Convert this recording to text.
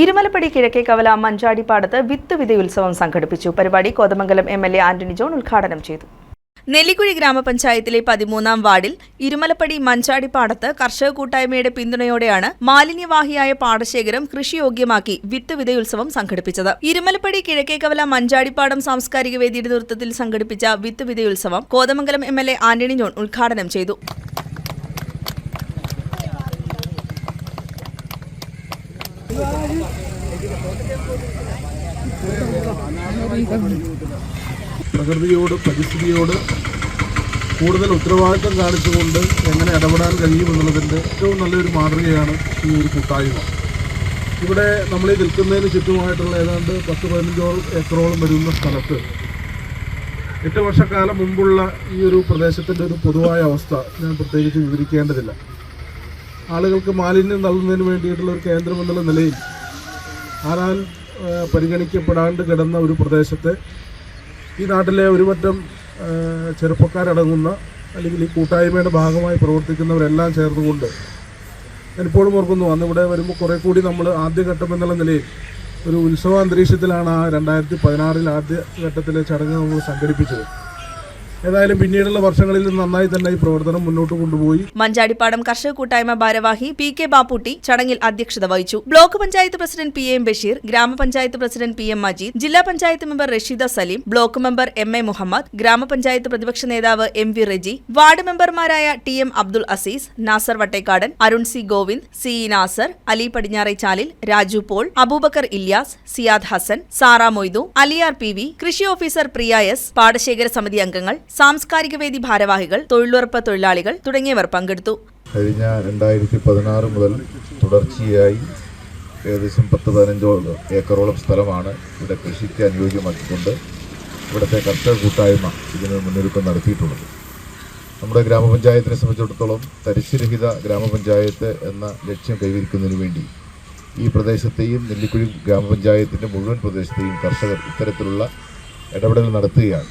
ഇരുമലപ്പടി കിഴക്കേ കവല മഞ്ചാടിപ്പാടത്ത് വിത്ത് വിധി ഉത്സവം സംഘടിപ്പിച്ചു. പരിപാടി Kothamangalam M L A Antony John ഉദ്ഘാടനം ചെയ്തു. നെല്ലിക്കുഴി ഗ്രാമപഞ്ചായത്തിലെ പതിമൂന്നാം വാർഡിൽ ഇരുമലപ്പടി മഞ്ചാടിപ്പാടത്ത് കർഷക കൂട്ടായ്മയുടെ പിന്തുണയോടെയാണ് മാലിന്യവാഹിയായ പാടശേഖരം കൃഷിയോഗ്യമാക്കി വിത്ത് വിതയുത്സവം സംഘടിപ്പിച്ചത്. ഇരുമലപ്പടി കിഴക്കേക്കവല മഞ്ചാടിപ്പാടം സാംസ്കാരിക വേദിയുടെ നേതൃത്വത്തിൽ സംഘടിപ്പിച്ച വിത്ത് വിതയുത്സവം Kothamangalam M L A Antony John ഉദ്ഘാടനം ചെയ്തു. പ്രകൃതിയോട് പരിസ്ഥിതിയോട് കൂടുതൽ ഉത്തരവാദിത്തം കാണിച്ചുകൊണ്ട് എങ്ങനെ ഇടപെടാൻ കഴിയുമെന്നുള്ളതിന്റെ ഏറ്റവും നല്ലൊരു മാതൃകയാണ് ഈ ഒരു കൂട്ടായ്മ. ഇവിടെ നമ്മൾ ഈ നിൽക്കുന്നതിന് ചുറ്റുമായിട്ടുള്ള ഏതാണ്ട് പത്ത് പതിനഞ്ചോളം ഏക്കറോളം വരുന്ന സ്ഥലത്ത് എട്ട് വർഷക്കാലം മുമ്പുള്ള ഈ ഒരു പ്രദേശത്തിന്റെ ഒരു പൊതുവായ അവസ്ഥ ഞാൻ പ്രത്യേകിച്ച് വിവരിക്കേണ്ടതില്ല. ആളുകൾക്ക് മാലിന്യം നൽകുന്നതിന് വേണ്ടിയിട്ടുള്ള ഒരു കേന്ദ്രമെന്നുള്ള നിലയിൽ ആരാൽ പരിഗണിക്കപ്പെടാണ്ട് കിടന്ന ഒരു പ്രദേശത്തെ ഈ നാട്ടിലെ ഒരുപറ്റം ചെറുപ്പക്കാരടങ്ങുന്ന അല്ലെങ്കിൽ ഈ കൂട്ടായ്മയുടെ ഭാഗമായി പ്രവർത്തിക്കുന്നവരെല്ലാം ചേർന്നുകൊണ്ട് ഞാനിപ്പോഴും ഓർക്കുന്നു അന്ന് ഇവിടെ വരുമ്പോൾ കുറേ കൂടി നമ്മൾ ആദ്യഘട്ടം എന്നുള്ള നിലയിൽ ഒരു ഉത്സവ അന്തരീക്ഷത്തിലാണ് ആ രണ്ടായിരത്തി പതിനാറിൽ ആദ്യ ഘട്ടത്തിലെ ചടങ്ങ് നമ്മൾ സംഘടിപ്പിച്ചത്. ഏതായാലും പിന്നീടുള്ള വർഷങ്ങളിൽ നന്നായി തന്നെ ഈ പ്രവർത്തനം മുന്നോട്ട് കൊണ്ടുപോയി. മഞ്ചാടിപ്പാടം കർഷക കൂട്ടായ്മ ഭാരവാഹി പി കെ ബാപ്പുട്ടി ചടങ്ങിൽ അധ്യക്ഷത വഹിച്ചു. Block panchayat president P M Basheer ഗ്രാമപഞ്ചായത്ത് പ്രസിഡന്റ് പി എം മജീദ് ജില്ലാ panchayat member Rasheeda Saleem block member M A Muhammad ഗ്രാമപഞ്ചായത്ത് പ്രതിപക്ഷ നേതാവ് എം വി റെജി വാർഡ് മെമ്പർമാരായ T M Abdul Aziz Nasar Vattekkadan Arun C Govind C E Nasar Ali Padinjarechalil Raju Paul Aboobacker Ilyas Siyad Hasan Sara Moidu Aliyar P V കൃഷി officer Priya S പാടശേഖര സമിതി അംഗങ്ങൾ സാംസ്കാരിക വേദി ഭാരവാഹികൾ തൊഴിലുറപ്പ് തൊഴിലാളികൾ തുടങ്ങിയവർ പങ്കെടുത്തു. കഴിഞ്ഞ രണ്ടായിരത്തി പതിനാറ് മുതൽ തുടർച്ചയായി ഏകദേശം പത്ത് പതിനഞ്ചോളം ഏക്കറോളം സ്ഥലമാണ് ഇവിടെ കൃഷിക്ക് അനുയോജ്യമാക്കിക്കൊണ്ട് ഇവിടുത്തെ കർഷക കൂട്ടായ്മ ഇതിന് മുന്നൊരുക്കം നടത്തിയിട്ടുള്ളത്. നമ്മുടെ ഗ്രാമപഞ്ചായത്തിനെ സംബന്ധിച്ചിടത്തോളം തരിശുരഹിത ഗ്രാമപഞ്ചായത്ത് എന്ന ലക്ഷ്യം കൈവരിക്കുന്നതിന് വേണ്ടി ഈ പ്രദേശത്തെയും നെല്ലിക്കുഴി ഗ്രാമപഞ്ചായത്തിന്റെ മുഴുവൻ പ്രദേശത്തെയും കർഷകർ ഇത്തരത്തിലുള്ള ഇടപെടൽ നടത്തുകയാണ്.